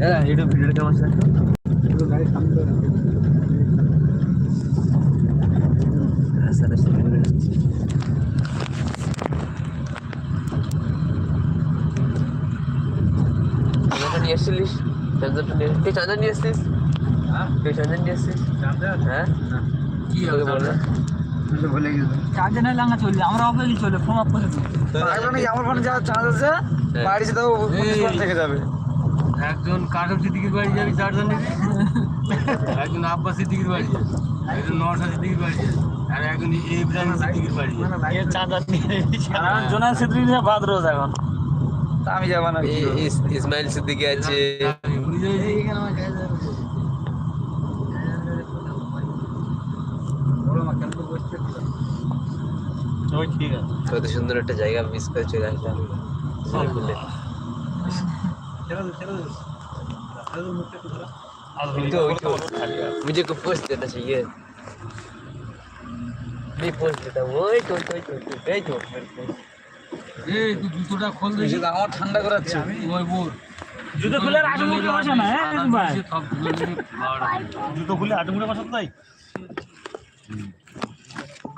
হ্যাঁ এটা ভিডিওটা কেমন আছে। চার্জারটা নিয়ে এসেছিলিস? চার্জারটা নিয়ে তুই চার্জার নিয়ে এসছিস? হ্যাঁ? তুই চার্জার নিয়ে এসছিস? হ্যাঁ? কি বলল বলে? ভুলে গেছি। চার্জে না লাঙ্গা চলবে আমরা অপেক্ষা চলবে ফোন অফ করে দিই আমার ফোনে যা চার্জ আছে হ্যাঁ। বাড়ি যেতে থেকে যাবে। একজন কাটক সিদ্দিকির বাড়ি যাবি চারজন নিবি? একজন আব্বাস সিদ্দিকির বাড়ি যাবে একজন নওশাদ সিদ্দিকির বাড়ি যাবে আর একজন ইব্রাহিম সিদ্দিকির বাড়ি যাবে। চার্জার নিয়ে জোনাল সিদ্রি নিয়ে বাদ রোজ এখন। তা আমি যাব না। ইসমাইল সিদ্দিকি আছে। কত সুন্দর একটা জায়গা মিস করে চলে আসলাম मुझे को पोस्ट देना चाहिए नहीं पोस्ट देता वही तो तो तो तो गई तो मेरे को এই তুই জুতোটা খোল দেখি আমার ঠান্ডা করাচ্ছে ওই বোর জুতো খুলে আটু মুখে বসে না হ্যাঁ ভাই সব ধুলো নিয়ে বারোটা জুতো খুলে আটু মুখে বসে তাই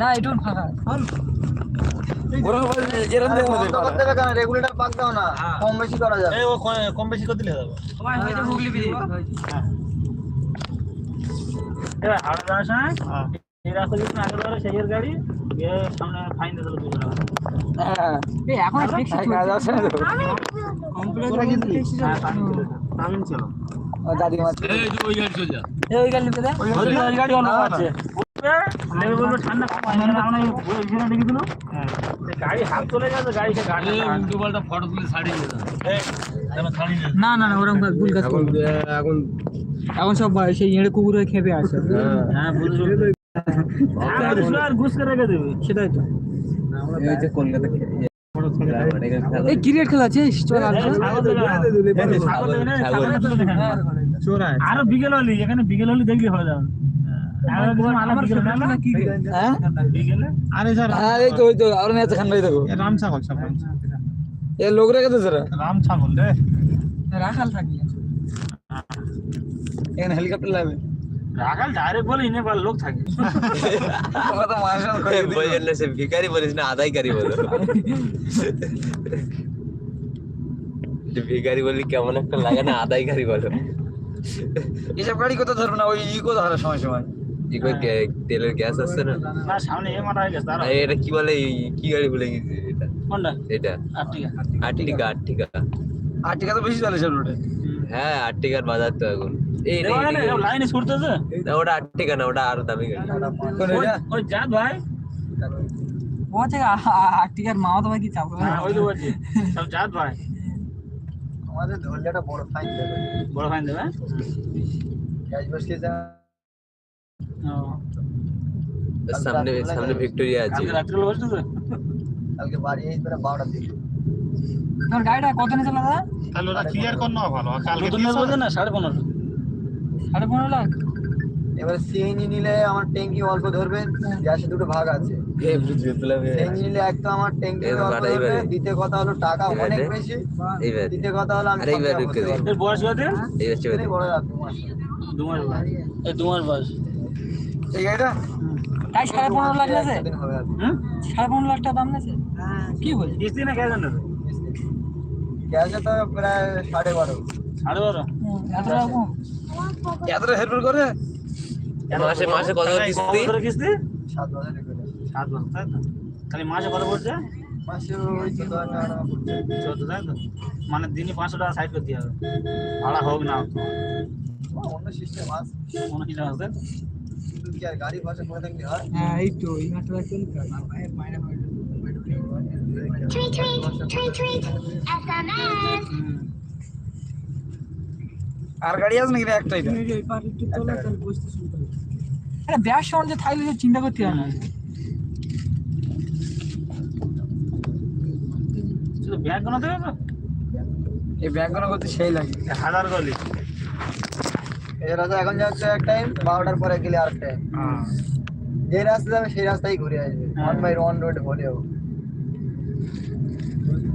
না এটুন ফাঁকা। রেগুলেটর পাক দাও না। কম বেশি করা যাবে। ও কম বেশি করে দিলে হুগলি বিদি এবার হাওড়া যাওয়ার সময় এই রাস্তা কিছু আগে ধরে সেই গাড়ি গিয়ে সামনে ফাইন দিতে দুশো টাকা হ্যাঁ এখন ফিক্স কাজ আছে না তো? আমি চলো ও দাদিমা এই যে ওই গাড়ি চলে যা। এই ওই গাড়ি নিতে দে। ওই গাড়ি অন্য আছে। লেবে বলব ঠান্ডা কম হয় না আমরা দেখি দিল। গাড়ি হাত চলে যাচ্ছে গাড়ি গাড়ি এই ফটো তুলে ছাড়িয়ে না না না ওরকম ভুল কাজ এখন এখন সব সেই এড়ে কুকুরে খেপে আছে হ্যাঁ। বুঝলো আর ঘুষ করে রেখে দেবে সেটাই তো। এই যে কলকাতা এই ক্রিকেট খেলা আছে আরও বিকেল হলি এখানে বিকেল হলি দেখলি হয়ে যাবে। হ্যাঁ? বিকেলে? আরে স্যার এই তো ওই তো আর না ঠান্ডাই রাম ছাগল এ লোক রেখে তো স্যার রাম ছাগল রে। রাখাল থাকি এখানে হেলিকপ্টার লাগবে। রাখাল ডাইরেক্ট বলে ইনে বার লোক থাকে। না সে ভিখারি বলিস না আদায়কারী বলো। যে ভিখারি বলি কেমন একটা লাগে না আদায়কারী বলো। এসব গাড়ি কত ধরবে না ওই ইকো ধরে সময় সময়। কি করে তেলের গ্যাস আসছে না? না সামনে এ মারা গেছে তারা এটা কি বলে কি গাড়ি বলে গেছে এটা? কোনটা? এটা। আটটিকা আর্টিকা আর্টিকা আর টিকা তো বেশি চলে সব রোডে হ্যাঁ আর্টিকার বাজার তো এখন। এই লাইনে ছুটতেছে? না, ওটা আর্টিকা না ওটা আরও দামি গাড়ি ওই? ভাই। ও থেকে আর্টিকার মামা কি চাপবে হ্যাঁ ওই তো বলছি সব জাত ভাই। আমাদের ধরলে একটা বড় ফাইন দেবে। বড় ফাইন দেবে? যা। সামনে সামনে ভিক্টোরিয়া আছে। কালকে রাত্রে বসতেছে কালকে বাড়ি এই করে বারোটার দিকে। তোমার গাড়িটা কত নিয়েছিল দাদা? তাহলে ওটা ক্লিয়ার কর না ভালো কালকে নতুন না? সাড়ে পনেরো। সাড়ে পনেরো লাখ? এবার সিএনজি নিলে আমার ট্যাঙ্কি অল্প ধরবে গ্যাসে দুটো ভাগ আছে। এই বুঝবে তুলা সিএনজি নিলে একটা আমার ট্যাঙ্কি অল্প ধরবে দ্বিতীয় কথা হলো টাকা অনেক বেশি। দ্বিতীয় কথা হলো আমি আরে ঢুকে জায়গায় এর বয়স কত? এইবার চেপে দে বলতে পারব। বড় রাত, দু মাস। দু মাস বয়স। এই দু মাস বয়স। এই গাড়িটা? তাই সাড়ে পনেরো লাখ সাড়ে পনেরো লাখ টাকা দাম নেছে কি বলছি কিস্তি না কেন গ্যাসে তো প্রায় সাড়ে বারো। সাড়ে বারো? এতটা হেল্প করে? মাসে মাসে কত করে কিস্তি? কিস্তি? সাত বছর করে। সাত মাস তাই তো? খালি মাসে কত পড়ছে? মাসে ওই চোদ্দ হাজার টাকা পড়ছে। চোদ্দ তাই তো? মানে দিনই পাঁচশো টাকা সাইড করতে হবে। ভাড়া হোক না। অন্য সিস্টেম আছে। কোনো কিছু আছে কিন্তু কি আর গাড়ি ভাষা করে থাকলে হয়? হ্যাঁ এই তো এই মাসটা চলছে মাইনে Tweet, tweet, tweet, tweet, SMS. আর গাড়ি আছে নাকি একটাই আরে ব্যাস থাকলে সে চিন্তা করতে হয় না। ব্যাগ এই ব্যাংক করতে সেই লাগে। হাজার গলি এই রাস্তা এখন যাচ্ছে এক টাইম বারোটার পরে গেলে আর টাইম যে রাস্তা যাবে সেই রাস্তায় ঘুরে আসবে। ওয়ান বাই ওয়ান রোড হলেও। যা